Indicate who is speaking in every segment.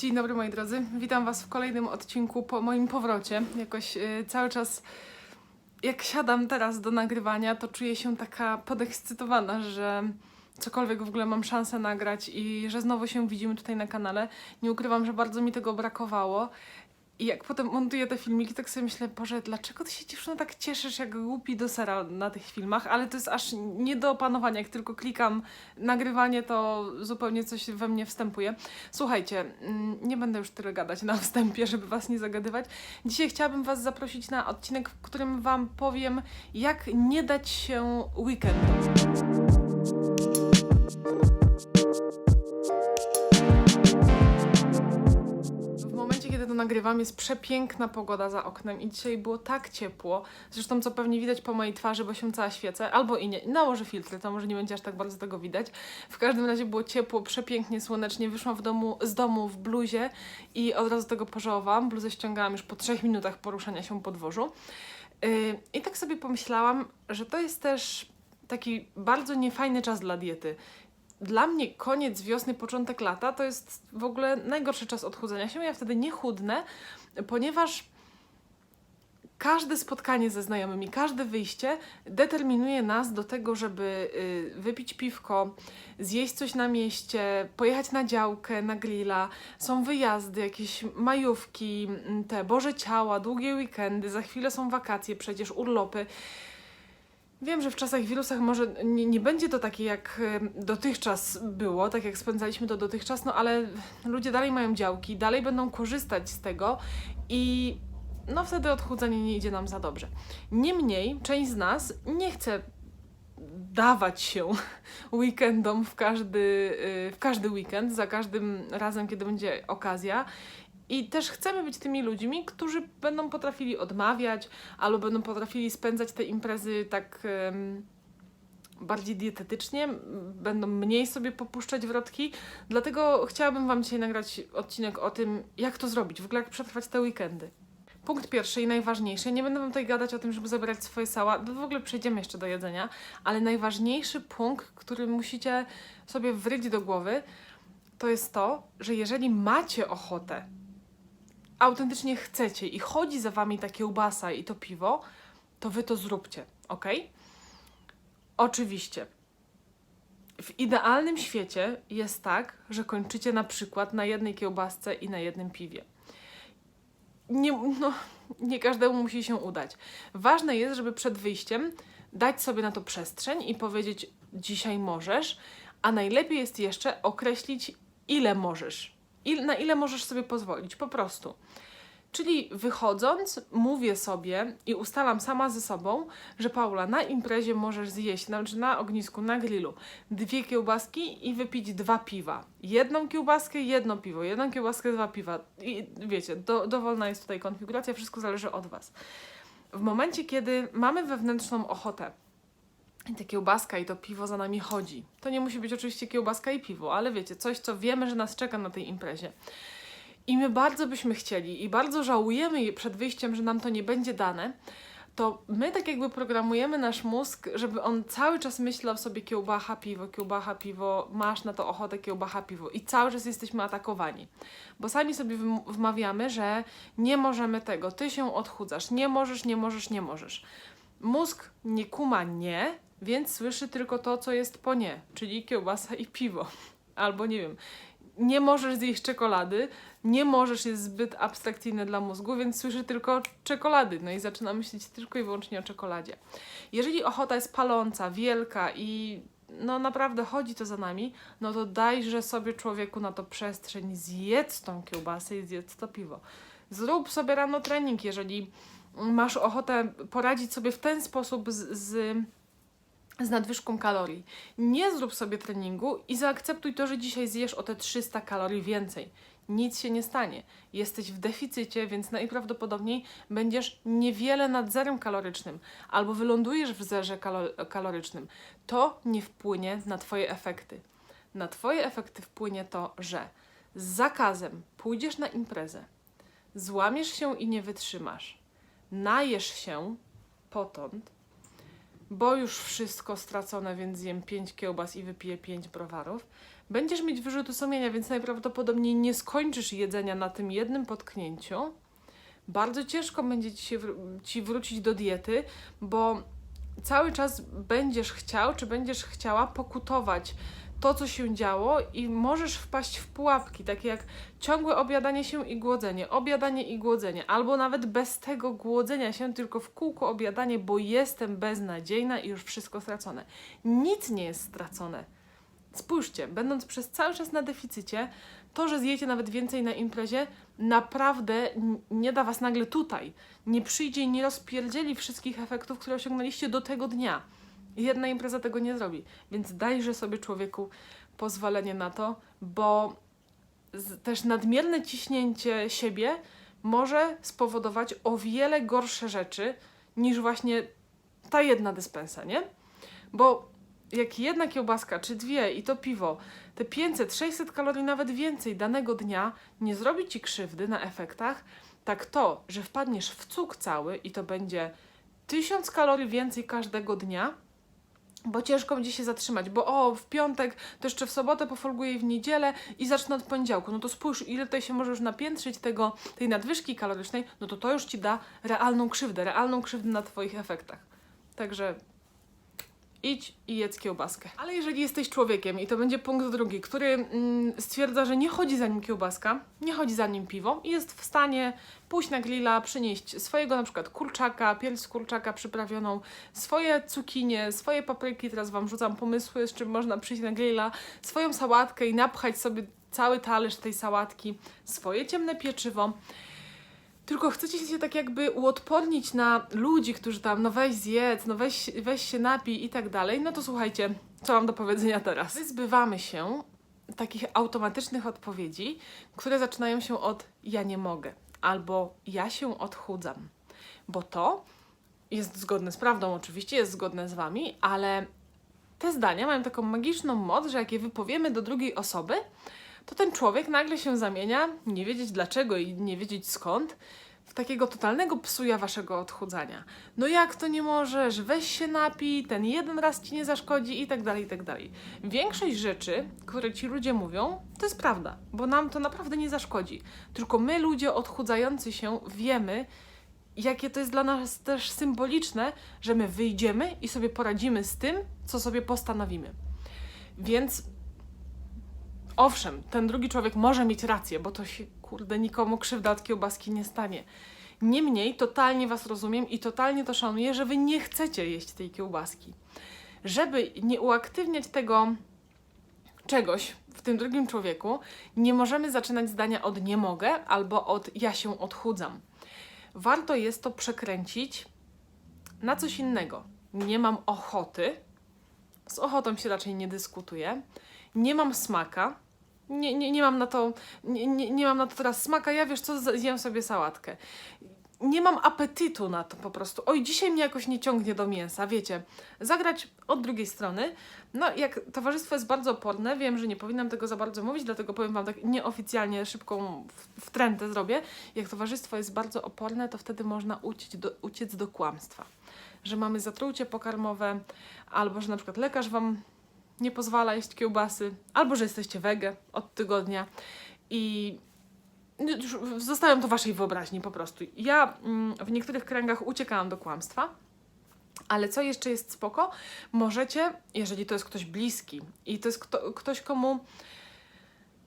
Speaker 1: Dzień dobry moi drodzy, witam Was w kolejnym odcinku po moim powrocie. Jakoś y, cały czas jak siadam teraz do nagrywania, to czuję się taka podekscytowana, że cokolwiek w ogóle mam szansę nagrać i że znowu się widzimy tutaj na kanale. Nie ukrywam, że bardzo mi tego brakowało. I jak potem montuję te filmiki, tak sobie myślę, Boże, dlaczego ty się dziewczyno tak cieszysz jak głupi do sera na tych filmach? Ale to jest aż nie do opanowania, jak tylko klikam nagrywanie, to zupełnie coś we mnie wstępuje. Słuchajcie, mm, nie będę już tyle gadać na wstępie, żeby was nie zagadywać. Dzisiaj chciałabym was zaprosić na odcinek, w którym wam powiem, jak nie dać się weekendom. Nagrywam, jest przepiękna pogoda za oknem i dzisiaj było tak ciepło. Zresztą, co pewnie widać po mojej twarzy, bo się cała świecę, albo i nie. Nałożę filtry, to może nie będzie aż tak bardzo tego widać. W każdym razie było ciepło, przepięknie, słonecznie. Wyszłam w domu, z domu w bluzie i od razu tego pożałowałam. Bluzę ściągałam już po trzech minutach poruszania się po dworzu. Yy, I tak sobie pomyślałam, że to jest też taki bardzo niefajny czas dla diety dla mnie koniec wiosny, początek lata to jest w ogóle najgorszy czas odchudzania się. Ja wtedy nie chudnę, ponieważ każde spotkanie ze znajomymi, każde wyjście determinuje nas do tego, żeby y, wypić piwko, zjeść coś na mieście, pojechać na działkę, na grilla. Są wyjazdy, jakieś majówki, te Boże Ciała, długie weekendy, za chwilę są wakacje, przecież urlopy. Wiem, że w czasach wirusach może nie, nie będzie to takie jak em, dotychczas było, tak jak spędzaliśmy to dotychczas, no ale ludzie dalej mają działki, dalej będą korzystać z tego i no wtedy odchudzanie nie idzie nam za dobrze. Niemniej część z nas nie chce dawać się weekendom w każdy, y, w każdy weekend, za każdym razem, kiedy będzie okazja. I też chcemy być tymi ludźmi, którzy będą potrafili odmawiać, albo będą potrafili spędzać te imprezy tak bardziej dietetycznie, będą mniej sobie popuszczać wrotki. Dlatego chciałabym Wam dzisiaj nagrać odcinek o tym, jak to zrobić, w ogóle jak przetrwać te weekendy. Punkt pierwszy i najważniejszy, nie będę Wam tutaj gadać o tym, żeby zabierać swoje sała, w ogóle przejdziemy jeszcze do jedzenia, ale najważniejszy punkt, który musicie sobie wryć do głowy, to jest to, że jeżeli macie ochotę autentycznie chcecie i chodzi za wami ta kiełbasa i to piwo, to wy to zróbcie, ok? Oczywiście. W idealnym świecie jest tak, że kończycie na przykład na jednej kiełbasce i na jednym piwie. Nie, no, nie każdemu musi się udać. Ważne jest, żeby przed wyjściem dać sobie na to przestrzeń i powiedzieć: Dzisiaj możesz, a najlepiej jest jeszcze określić, ile możesz. Na ile możesz sobie pozwolić, po prostu. Czyli wychodząc, mówię sobie i ustalam sama ze sobą, że Paula, na imprezie możesz zjeść, znaczy na ognisku, na grillu, dwie kiełbaski i wypić dwa piwa. Jedną kiełbaskę, jedno piwo, jedną kiełbaskę, dwa piwa. I wiecie, do, dowolna jest tutaj konfiguracja, wszystko zależy od Was. W momencie, kiedy mamy wewnętrzną ochotę, i ta kiełbaska i to piwo za nami chodzi. To nie musi być oczywiście kiełbaska i piwo, ale wiecie, coś, co wiemy, że nas czeka na tej imprezie. I my bardzo byśmy chcieli i bardzo żałujemy przed wyjściem, że nam to nie będzie dane, to my tak jakby programujemy nasz mózg, żeby on cały czas myślał sobie kiełbacha, piwo, kiełbacha, piwo, masz na to ochotę, kiełbacha, piwo. I cały czas jesteśmy atakowani. Bo sami sobie wmawiamy, że nie możemy tego, ty się odchudzasz, nie możesz, nie możesz, nie możesz. Mózg nie kuma nie, więc słyszy tylko to, co jest po nie, czyli kiełbasa i piwo. Albo nie wiem, nie możesz zjeść czekolady, nie możesz jest zbyt abstrakcyjne dla mózgu, więc słyszy tylko czekolady. No i zaczyna myśleć tylko i wyłącznie o czekoladzie. Jeżeli ochota jest paląca, wielka i no naprawdę chodzi to za nami, no to dajże sobie człowieku na to przestrzeń, zjedz tą kiełbasę i zjedz to piwo. Zrób sobie rano trening, jeżeli masz ochotę poradzić sobie w ten sposób z, z z nadwyżką kalorii. Nie zrób sobie treningu i zaakceptuj to, że dzisiaj zjesz o te 300 kalorii więcej. Nic się nie stanie. Jesteś w deficycie, więc najprawdopodobniej będziesz niewiele nad zerem kalorycznym albo wylądujesz w zerze kalo- kalorycznym. To nie wpłynie na Twoje efekty. Na Twoje efekty wpłynie to, że z zakazem pójdziesz na imprezę, złamiesz się i nie wytrzymasz, najesz się potąd, bo już wszystko stracone, więc zjem 5 kiełbas i wypiję 5 browarów. będziesz mieć wyrzuty sumienia, więc najprawdopodobniej nie skończysz jedzenia na tym jednym potknięciu. Bardzo ciężko będzie ci, się ci wrócić do diety, bo cały czas będziesz chciał, czy będziesz chciała pokutować to, co się działo, i możesz wpaść w pułapki, takie jak ciągłe obiadanie się i głodzenie, obiadanie i głodzenie, albo nawet bez tego głodzenia się, tylko w kółko obiadanie, bo jestem beznadziejna i już wszystko stracone. Nic nie jest stracone. Spójrzcie, będąc przez cały czas na deficycie, to, że zjecie nawet więcej na imprezie, naprawdę nie da was nagle tutaj. Nie przyjdzie i nie rozpierdzieli wszystkich efektów, które osiągnęliście do tego dnia. Jedna impreza tego nie zrobi. Więc dajże sobie człowieku pozwolenie na to, bo też nadmierne ciśnięcie siebie może spowodować o wiele gorsze rzeczy niż właśnie ta jedna dyspensa, nie? Bo jak jedna kiełbaska czy dwie i to piwo, te 500, 600 kalorii, nawet więcej danego dnia nie zrobi ci krzywdy na efektach, tak to, że wpadniesz w cuk cały i to będzie 1000 kalorii więcej każdego dnia, bo ciężko będzie się zatrzymać, bo o, w piątek, to jeszcze w sobotę pofolguję w niedzielę i zacznę od poniedziałku. No to spójrz, ile tutaj się może już napiętrzyć tego, tej nadwyżki kalorycznej, no to to już ci da realną krzywdę, realną krzywdę na twoich efektach. Także idź i jedz kiełbaskę. Ale jeżeli jesteś człowiekiem, i to będzie punkt drugi, który mm, stwierdza, że nie chodzi za nim kiełbaska, nie chodzi za nim piwo i jest w stanie pójść na grilla, przynieść swojego na przykład kurczaka, pierś kurczaka przyprawioną, swoje cukinie, swoje papryki, teraz Wam rzucam pomysły, z czym można przyjść na grilla, swoją sałatkę i napchać sobie cały talerz tej sałatki, swoje ciemne pieczywo, tylko chcecie się tak jakby uodpornić na ludzi, którzy tam, no weź zjedz, no weź, weź się napij i tak dalej, no to słuchajcie, co mam do powiedzenia teraz. Wyzbywamy się takich automatycznych odpowiedzi, które zaczynają się od ja nie mogę albo ja się odchudzam, bo to jest zgodne z prawdą, oczywiście jest zgodne z wami, ale te zdania mają taką magiczną moc, że jak je wypowiemy do drugiej osoby, to ten człowiek nagle się zamienia, nie wiedzieć dlaczego i nie wiedzieć skąd, w takiego totalnego psuja waszego odchudzania. No jak to nie możesz? Weź się napij, ten jeden raz ci nie zaszkodzi i tak dalej, i tak dalej. Większość rzeczy, które ci ludzie mówią, to jest prawda, bo nam to naprawdę nie zaszkodzi. Tylko my, ludzie odchudzający się, wiemy, jakie to jest dla nas też symboliczne, że my wyjdziemy i sobie poradzimy z tym, co sobie postanowimy. Więc owszem, ten drugi człowiek może mieć rację, bo to się, kurde, nikomu krzywda od kiełbaski nie stanie. Niemniej, totalnie Was rozumiem i totalnie to szanuję, że Wy nie chcecie jeść tej kiełbaski. Żeby nie uaktywniać tego czegoś w tym drugim człowieku, nie możemy zaczynać zdania od nie mogę albo od ja się odchudzam. Warto jest to przekręcić na coś innego. Nie mam ochoty, z ochotą się raczej nie dyskutuje, nie mam smaka, nie, nie, nie mam na to, nie, nie, nie mam na to teraz smaka, ja wiesz co, zjem sobie sałatkę. Nie mam apetytu na to po prostu. Oj, dzisiaj mnie jakoś nie ciągnie do mięsa, wiecie. Zagrać od drugiej strony. No, jak towarzystwo jest bardzo oporne, wiem, że nie powinnam tego za bardzo mówić, dlatego powiem Wam tak nieoficjalnie, szybką wtrętę zrobię. Jak towarzystwo jest bardzo oporne, to wtedy można uciec do, uciec do kłamstwa. Że mamy zatrucie pokarmowe, albo że na przykład lekarz Wam nie pozwala jeść kiełbasy, albo że jesteście wege od tygodnia i już zostawiam to waszej wyobraźni po prostu. Ja mm, w niektórych kręgach uciekałam do kłamstwa, ale co jeszcze jest spoko? Możecie, jeżeli to jest ktoś bliski i to jest kto, ktoś, komu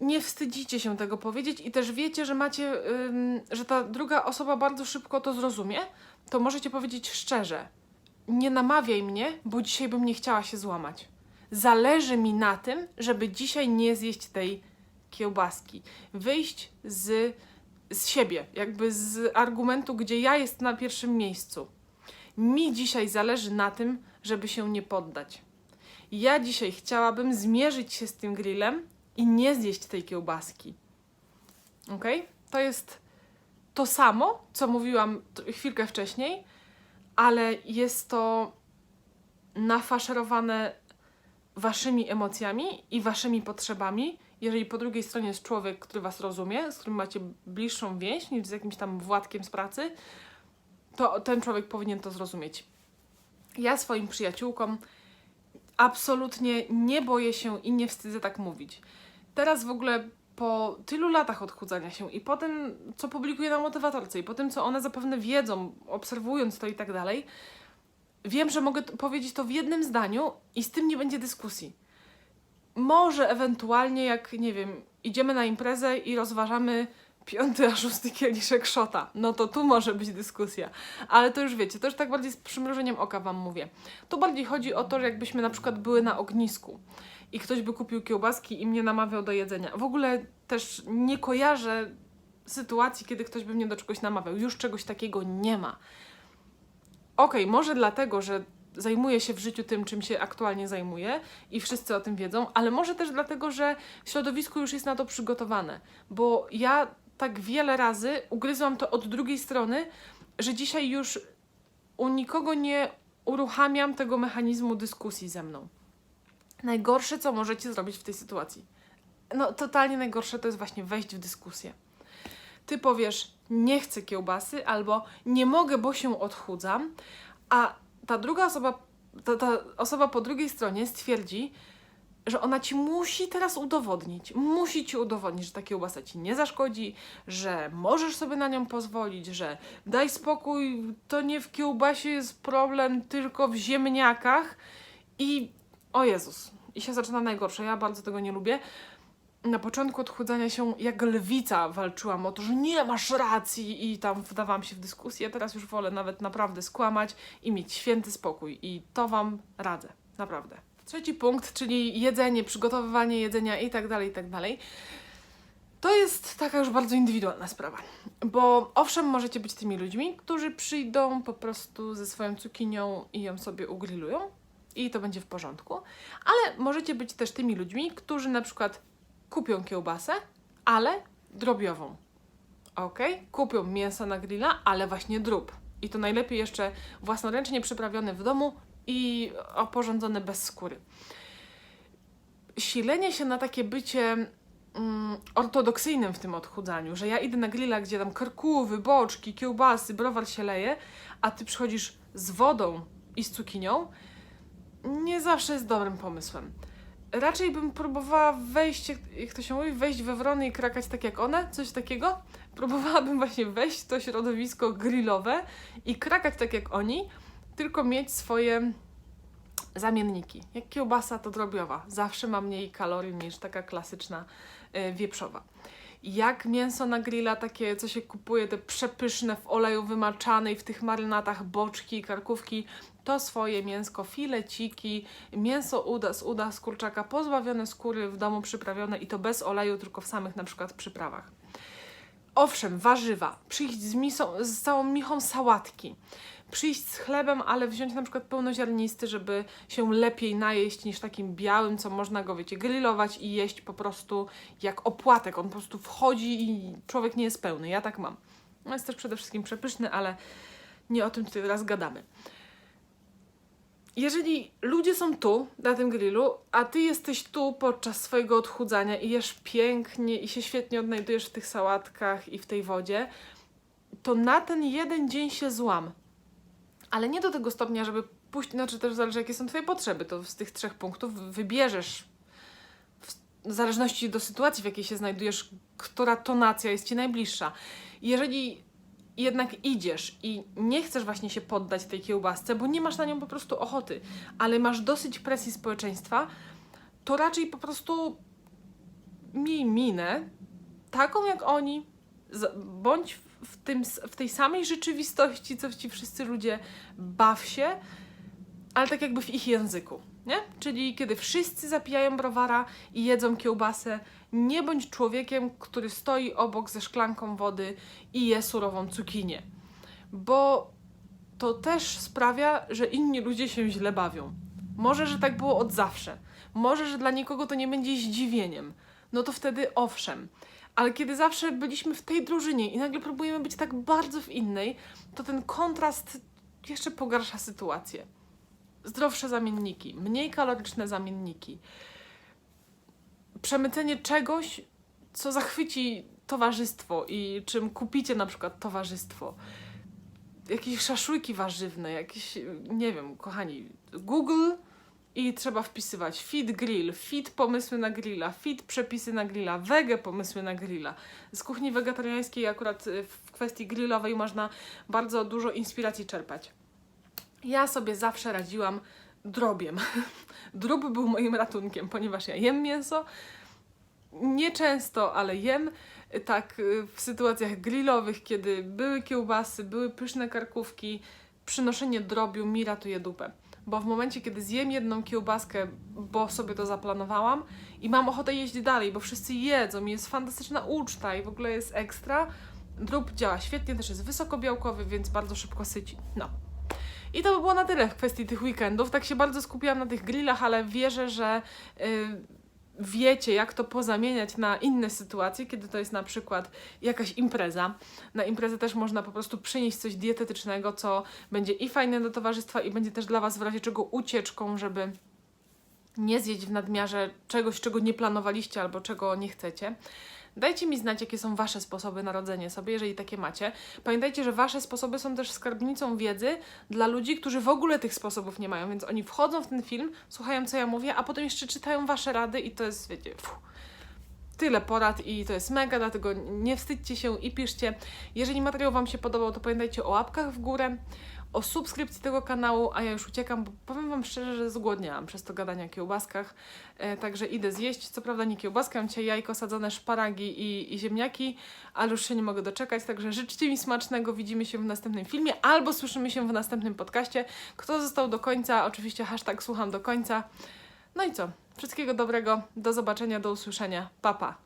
Speaker 1: nie wstydzicie się tego powiedzieć i też wiecie, że macie, że ta druga osoba bardzo szybko to zrozumie, to możecie powiedzieć szczerze: Nie namawiaj mnie, bo dzisiaj bym nie chciała się złamać. Zależy mi na tym, żeby dzisiaj nie zjeść tej kiełbaski. Wyjść z, z siebie, jakby z argumentu, gdzie ja jestem na pierwszym miejscu. Mi dzisiaj zależy na tym, żeby się nie poddać. Ja dzisiaj chciałabym zmierzyć się z tym grillem i nie zjeść tej kiełbaski. Ok? To jest to samo, co mówiłam chwilkę wcześniej, ale jest to nafaszerowane waszymi emocjami i waszymi potrzebami. Jeżeli po drugiej stronie jest człowiek, który was rozumie, z którym macie bliższą więź niż z jakimś tam władkiem z pracy, to ten człowiek powinien to zrozumieć. Ja swoim przyjaciółkom absolutnie nie boję się i nie wstydzę tak mówić. Teraz w ogóle po tylu latach odchudzania się i po tym, co publikuję na motywatorce i po tym, co one zapewne wiedzą, obserwując to i tak dalej, wiem, że mogę powiedzieć to w jednym zdaniu i z tym nie będzie dyskusji. Może ewentualnie, jak nie wiem, idziemy na imprezę i rozważamy piąty a szósty kieliszek szota, no to tu może być dyskusja. Ale to już wiecie, to już tak bardziej z przymrużeniem oka Wam mówię. Tu bardziej chodzi o to, że jakbyśmy na przykład były na ognisku i ktoś by kupił kiełbaski i mnie namawiał do jedzenia. W ogóle też nie kojarzę sytuacji, kiedy ktoś by mnie do czegoś namawiał. Już czegoś takiego nie ma. Okej, może dlatego, że zajmuję się w życiu tym, czym się aktualnie zajmuję i wszyscy o tym wiedzą, ale może też dlatego, że środowisko już jest na to przygotowane, bo ja tak wiele razy ugryzłam to od drugiej strony, że dzisiaj już u nikogo nie uruchamiam tego mechanizmu dyskusji ze mną. Najgorsze, co możecie zrobić w tej sytuacji. No, totalnie najgorsze to jest właśnie wejść w dyskusję. Ty powiesz, nie chcę kiełbasy, albo nie mogę, bo się odchudzam, a ta druga osoba, ta, ta osoba po drugiej stronie stwierdzi, że ona ci musi teraz udowodnić, musi ci udowodnić, że ta kiełbasa ci nie zaszkodzi, że możesz sobie na nią pozwolić, że daj spokój, to nie w kiełbasie jest problem, tylko w ziemniakach i o Jezus, i się zaczyna najgorsze, ja bardzo tego nie lubię. Na początku odchudzania się jak lwica walczyłam o to, że nie masz racji i tam wdawałam się w dyskusję. Teraz już wolę nawet naprawdę skłamać i mieć święty spokój i to Wam radzę, naprawdę. Trzeci punkt, czyli jedzenie, przygotowywanie jedzenia i tak dalej, i tak dalej. To jest taka już bardzo indywidualna sprawa, bo owszem, możecie być tymi ludźmi, którzy przyjdą po prostu ze swoją cukinią i ją sobie ugrillują i to będzie w porządku, ale możecie być też tymi ludźmi, którzy na przykład kupią kiełbasę, ale drobiową. Ok? Kupią mięso na grilla, ale właśnie drób. I to najlepiej jeszcze własnoręcznie przyprawione w domu i oporządzone bez skóry. Silenie się na takie bycie mm, ortodoksyjnym w tym odchudzaniu, że ja idę na grilla, gdzie tam karkówy, boczki, kiełbasy, browar się leje, a ty przychodzisz z wodą i z cukinią, nie zawsze jest dobrym pomysłem. Raczej bym próbowała wejść, jak- to się mówi, wejść we wrony i krakać tak jak one, coś takiego. Próbowałabym właśnie wejść w to środowisko grillowe i krakać tak jak oni, tylko mieć swoje zamienniki. Jak kiełbasa to drobiowa, zawsze ma mniej kalorii niż taka klasyczna y, wieprzowa. Jak mięso na grilla, takie co się kupuje, te przepyszne w oleju wymaczanej, w tych marynatach boczki, karkówki, to swoje mięsko, fileciki, mięso uda, z uda z kurczaka, pozbawione skóry, w domu przyprawione i to bez oleju, tylko w samych na przykład przyprawach. Owszem, warzywa, przyjść z, misą, z całą michą sałatki, przyjść z chlebem, ale wziąć na przykład pełnoziarnisty, żeby się lepiej najeść niż takim białym, co można go, wiecie, grillować i jeść po prostu jak opłatek. On po prostu wchodzi i człowiek nie jest pełny. Ja tak mam. No jest też przede wszystkim przepyszny, ale nie o tym tutaj teraz gadamy. Jeżeli ludzie są tu, na tym grillu, a ty jesteś tu podczas swojego odchudzania i jesz pięknie i się świetnie odnajdujesz w tych sałatkach i w tej wodzie, to na ten jeden dzień się złam. Ale nie do tego stopnia, żeby pójść, znaczy też zależy jakie są twoje potrzeby, to z tych trzech punktów wybierzesz w zależności do sytuacji, w jakiej się znajdujesz, która tonacja jest ci najbliższa. Jeżeli jednak idziesz i nie chcesz właśnie się poddać tej kiełbasce, bo nie masz na nią po prostu ochoty, ale masz dosyć presji społeczeństwa, to raczej po prostu miej minę taką jak oni, bądź w- tym, w tej samej rzeczywistości, co ci wszyscy ludzie, baw się, ale tak jakby w ich języku, nie? Czyli kiedy wszyscy zapijają browara i jedzą kiełbasę, nie bądź człowiekiem, który stoi obok ze szklanką wody i je surową cukinię. Bo to też sprawia, że inni ludzie się źle bawią. Może, że tak było od zawsze. Może, że dla nikogo to nie będzie zdziwieniem. No to wtedy owszem. Ale kiedy zawsze byliśmy w tej drużynie i nagle próbujemy być tak bardzo w innej, to ten kontrast jeszcze pogarsza sytuację. Zdrowsze zamienniki, mniej kaloryczne zamienniki. Przemycenie czegoś, co zachwyci towarzystwo i czym kupicie na przykład towarzystwo. Jakieś szaszłyki warzywne, jakieś, nie wiem, kochani, Google i trzeba wpisywać fit grill, fit pomysły na grilla, fit przepisy na grilla, wege pomysły na grilla. Z kuchni wegetariańskiej akurat y, w kwestii grillowej można bardzo dużo inspiracji czerpać. Ja sobie zawsze radziłam drobiem. Drób był moim ratunkiem, ponieważ ja jem mięso, nieczęsto, ale jem. Tak y, w sytuacjach grillowych, kiedy były kiełbasy, były pyszne karkówki, przynoszenie drobiu mi ratuje dupę. Bo w momencie, kiedy zjem jedną kiełbaskę, bo sobie to zaplanowałam i mam ochotę jeść dalej, bo wszyscy jedzą i jest fantastyczna uczta i w ogóle jest ekstra, drób działa świetnie, też jest wysokobiałkowy, więc bardzo szybko syci. No. I to by było na tyle w kwestii tych weekendów. Tak się bardzo skupiłam na tych grillach, ale wierzę, że y, wiecie, jak to pozamieniać na inne sytuacje, kiedy to jest na przykład jakaś impreza. Na imprezę też można po prostu przynieść coś dietetycznego, co będzie i fajne do towarzystwa, i będzie też dla Was w razie czego ucieczką, żeby nie zjeść w nadmiarze czegoś, czego nie planowaliście albo czego nie chcecie. Dajcie mi znać, jakie są Wasze sposoby na rodzenie sobie, jeżeli takie macie. Pamiętajcie, że Wasze sposoby są też skarbnicą wiedzy dla ludzi, którzy w ogóle tych sposobów nie mają, więc oni wchodzą w ten film, słuchają, co ja mówię, a potem jeszcze czytają Wasze rady i to jest, wiecie, fuh, tyle porad i to jest mega, dlatego nie wstydźcie się i piszcie. Jeżeli materiał Wam się podobał, to pamiętajcie o łapkach w górę, o subskrypcji tego kanału, a ja już uciekam, bo powiem Wam szczerze, że zgłodniałam przez to gadanie o kiełbaskach, e, także idę zjeść, co prawda nie kiełbaskę, mam dzisiaj jajko sadzone, szparagi i, i ziemniaki, ale już się nie mogę doczekać, także życzcie mi smacznego, widzimy się w następnym filmie, albo słyszymy się w następnym podcaście. Kto został do końca, oczywiście hashtag słucham do końca. No i co? Wszystkiego dobrego, do zobaczenia, do usłyszenia, pa pa!